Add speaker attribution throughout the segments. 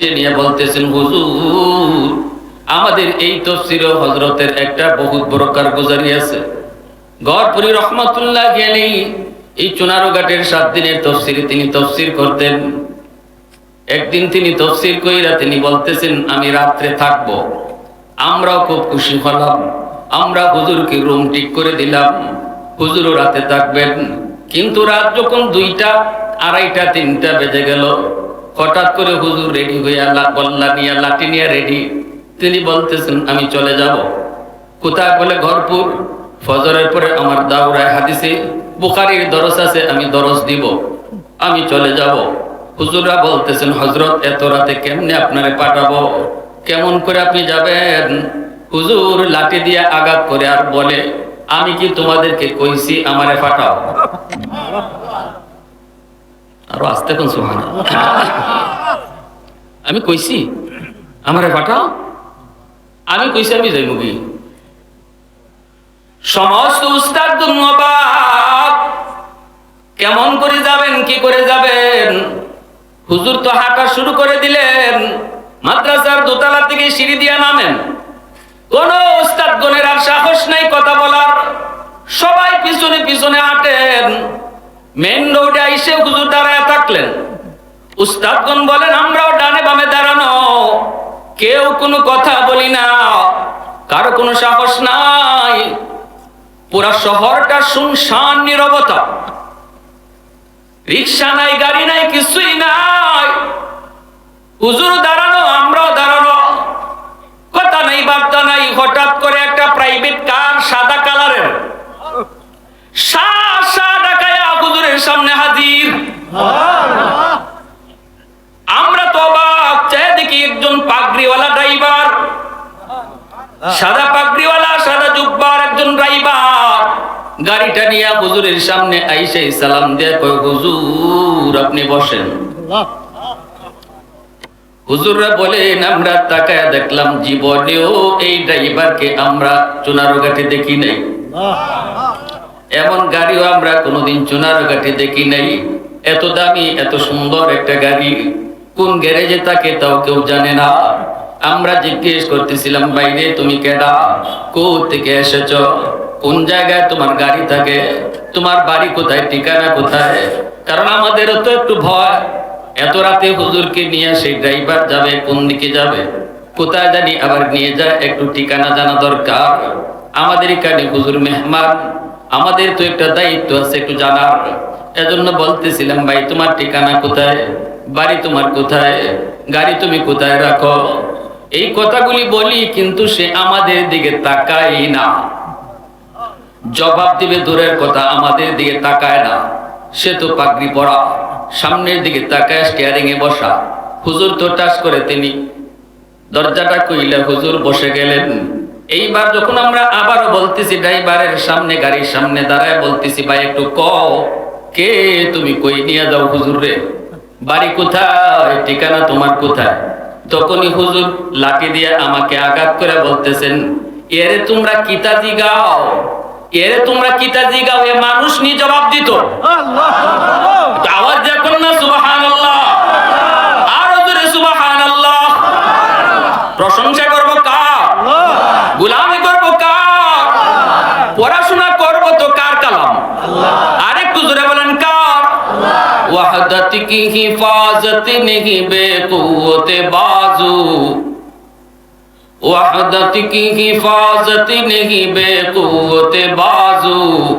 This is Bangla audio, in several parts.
Speaker 1: নিয়ে বলতেছেন, হুজুর, আমাদের এই তফসির হজরতের একটা বহুত বড় কারগুজারি আছে। গড়পুরি রহমতুল্লাহ গেলি এই চুনারো ঘাটের সাত দিনের তফসিরে তিনি তফসির করতেন। একদিন তিনি তফসির কইরা তিনি বলতেছেন, আমি রাত্রে থাকব। আমরাও খুব খুশি হলাম। আমরা হুজুরকে রুম ঠিক করে দিলাম। হুজুরও রাতে থাকবেন। কিন্তু রাত যখন দুইটা, আড়াইটা, তিনটা বেজে গেল হঠাৎ করে হুজুর রেডি হইয়া বল্লা নিয়ে, লাঠি নিয়ে রেডি। তিনি বলতেছেন, আমি চলে যাব। কোথায় বলে ঘরপুর? ফজরের পরে আমার দাউরায় হাদিসে, বুখারির দরস আছে, আমি দরস দিব। আমি চলে যাব। হুজুররা বলতেছেন হজরত এত রাতে কেমনে আপনারে পাঠাবো? কেমন করে আপনি যাবেন? হুজুর লাঠি দিয়ে আঘাত করে আর বলে, আমি কি তোমাদেরকে কইছি আমারে পাঠাও? আরও আসতে কোন সুহান আমি কইছি, আমারে পাঠাও। আমি কইছি, আমি যাইব কি? সমস্ত উস্তাদ ধন্যবাদ কেমন করে যাবেন, কি করে যাবেন? হুজুর তো হাঁটা শুরু করে দিলেন। মাদ্রাসার দোতলা থেকে সিঁড়ি দিয়ে নামেন। কোন উস্তাদ গণের আর সাহস নাই কথা বলার। সবাই পিছনে পিছনে হাঁটেন। মেন এসে হুজুর দাঁড়ায় থাকলেন উস্তাদগণ বলেন, আমরাও ডানে বামে দাঁড়ানো। কেউ কোনো কথা বলি না। কারও কোনো সাহস নাই। পুরা শহরটা শুনশান নীরবতা। রিক্সা নাই, গাড়ি নাই, কিছুই নাই। হুজুর দাঁড়ানো, আমরাও দাঁড়ানো। কথা নাই, বার্তা নাই। হঠাৎ করে একটা প্রাইভেট কার সাদা কালারের সা সা ডাকায়া হুজুরের সামনে হাজির আমরা তো অবাক চাই দেখি একজন পাগড়িওয়ালা ড্রাইভার সাদা পাগড়িওয়ালা সাদা জুব্বার একজন ড্রাইভার। গাড়িটা নিয়ে হুজুরের সামনে আইসে সালাম দিয়ে কয় হুজুর আপনি বসেন। হুজুররা বলেন আমরা তাকায় দেখলাম জীবনেও এই ড্রাইভারকে আমরা দেখি নাই। এমন গাড়িও আমরা কোনোদিন চুনারো ঘাটে দেখি নাই। এত দামি এত সুন্দর একটা গাড়ি কোন গ্যারেজে থাকে তাও কেউ জানে না। আমরা জিজ্ঞেস করতেছিলাম বাইরে তুমি কেডা? কো থেকে এসেছ? কোন জায়গায় তোমার গাড়ি থাকে? তোমার বাড়ি কোথায়? ঠিকানা কোথায়? কারণ আমাদেরও তো একটু ভয়। এত রাতে হুজুরকে নিয়ে সেই ড্রাইভার যাবে, কোন দিকে যাবে? কোথায় জানি আবার নিয়ে যায়, একটু ঠিকানা জানা দরকার। আমাদের এখানে হুজুর মেহমান। আমাদের তো একটা দায়িত্ব আছে একটু জানার। এজন্য বলতেছিলাম, ভাই, তোমার ঠিকানা কোথায়? বাড়ি তোমার কোথায়? গাড়ি তুমি কোথায় রাখো? এই কথাগুলি বলি, কিন্তু সে আমাদের দিকে তাকায় না। জবাব দিবে দূরের কথা, আমাদের দিকে তাকায় না। সে তো পাগড়ি পড়া সামনের দিকে তাকায় স্টিয়ারিং এ বসা। হুজুর তো টাচ করে তিনি। দরজাটা কইলে হুজুর বসে গেলেন। এইবার যখন আমরা আবারও বলতেছি, ড্রাইভারের সামনে, গাড়ির সামনে দাঁড়ায় বলতেছি, ভাই, একটু ক কে তুমি কই নিয়ে যাও হুজুর রে? বাড়ি কোথায়? ঠিকানা তোমার কোথায়? তখনই হুজুর লাঠি দিয়ে আমাকে আঘাত করে বলতেছেন এরে তোমরা কিতা দিগাও এরে তোমরা কিতা দিগাও এ মানুষ নি জবাব দিত। আওয়াজ দেখুন না সুবহানাল্লাহ। আরও জোরে সুবহানাল্লাহ। প্রশংসা করব কার? গুলামি করব কার? পড়াশোনা করব তো কার কালাম? আরেকটু জোরে বলেন কার? ওয়াহদত কি হিফাজত নেহি বেকুত آرزو وحدت کی حفاظت نہیں بے قوت بازو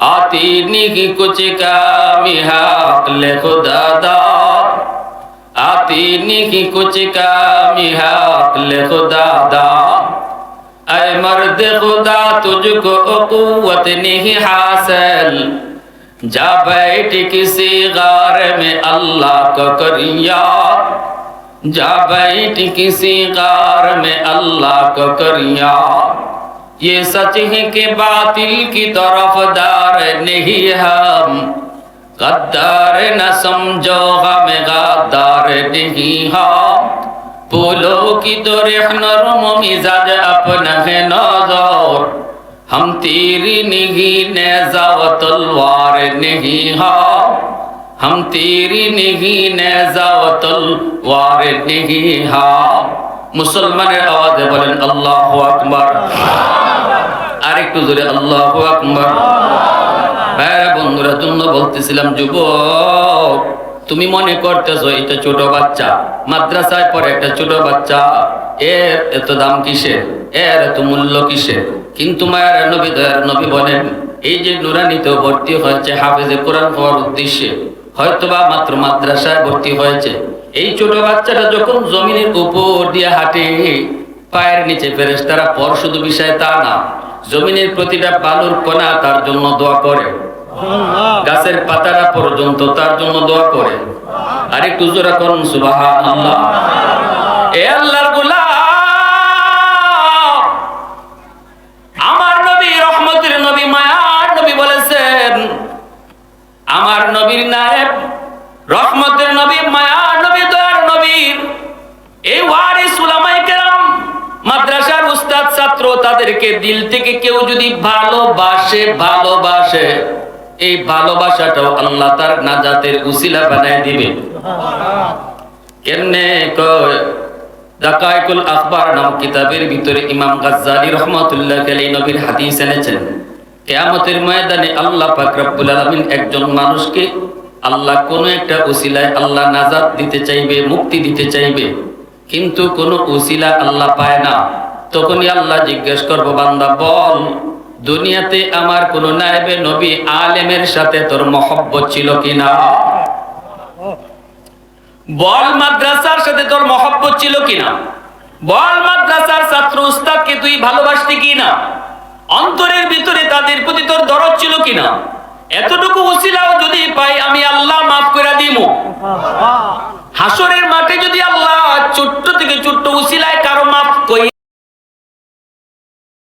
Speaker 1: آتی نہیں کچھ کامی حق لے خدا دا آتی نہیں کچھ کامی حق لے خدا دا اے مرد خدا تجھ کو قوت نہیں حاصل جا بیٹھ کسی غار میں اللہ کو کر یاد جا بیٹھ کسی غار میں اللہ کو کریا۔ یہ سچ ہے کہ باطل کی طرف دار نہیں ہم۔ غدار نہ سمجھو، غم غدار نہیں ہم۔ پولو کی تو رحن رم مزاج اپنا ہے نظر ہم تیری نہیں نیزا و تلوار نہیں ہم۔ ہم تیری نہیں نزاوت الوار نہیں ہاں মুসলমানের আওয়াজে বলেন আল্লাহ আকবার আরেকটু জোরে আল্লাহ আকবার ভাইয়েরা বন্ধুরা জন্য বলতেছিলাম যুবক তুমি মনে করতেছো এটা ছোট বাচ্চা। মাদ্রাসায় পড়ে একটা ছোট বাচ্চা। এর এত দাম কিসে এর এত মূল্য কিসে কিন্তু মায়ের নবী দয়ার নবী বলেন, এই যে নুরানিতে ভর্তি হয়েছে হাফেজে কোরআন হওয়ার উদ্দেশ্যে হয়তোবা মাত্র মাদ্রাসায় ভর্তি হয়েছে। এই ছোট বাচ্চাটা যখন জমিনের উপর দিয়ে হাঁটে পায়ের নিচে ফেরেস তারা পর শুধু বিষয় তা না জমিনের প্রতিটা বালুর কণা তার জন্য দোয়া করে। গাছের পাতারা পর্যন্ত তার জন্য দোয়া করে। আর একটু জোরা করুন আল্লাহ এ আল্লাহর গোলাম আমার নবী রহমতের নবী মায়ার নবী বলেছেন আমার নবীর নায়েব রহমতের নবী মায়ার নবী দয়ার নবীর এই ওয়ারিস উলামায়ে কেরাম মাদ্রাসার উস্তাদ তাদেরকে দিল থেকে কেউ যদি ভালোবাসে ভালোবাসে এই ভালোবাসাটাও আল্লাহ তার নাজাতের উসিলা বানায় দিবে। কেমনে কয়? দাকাইকুল আখবার নাম কিতাবের ভিতরে ইমাম গাজ্জালি রহমাতুল্লাহ নবীর হাদিস এনেছেন। কিয়ামতের ময়দানে আল্লাহ পাক রব্বুল আলামিন একজন মানুষকে আল্লাহ কোন একটা উসিলায় আল্লাহ নাজাত দিতে চাইবে মুক্তি দিতে চাইবে কিন্তু কোন উসিলা আল্লাহ পায় না। তখনই আল্লাহ জিজ্ঞেস করব, বান্দা, বল, দুনিয়াতে আমার কোন নায়েবে নবী আলেমের সাথে তোর মহব্বত ছিল কিনা? বল, মাদ্রাসার সাথে তোর মহব্বত ছিল কিনা? বল, মাদ্রাসার ছাত্র উস্তাদকে তুই ভালোবাসতি কিনা? অন্তরের ভিতরে তাদের প্রতি তোর দরদ ছিল কিনা? এতটুকু উসিলাও যদি পাই, আমি আল্লাহ মাফ করে দিব হাসরের মাঠে যদি আল্লাহ ছোট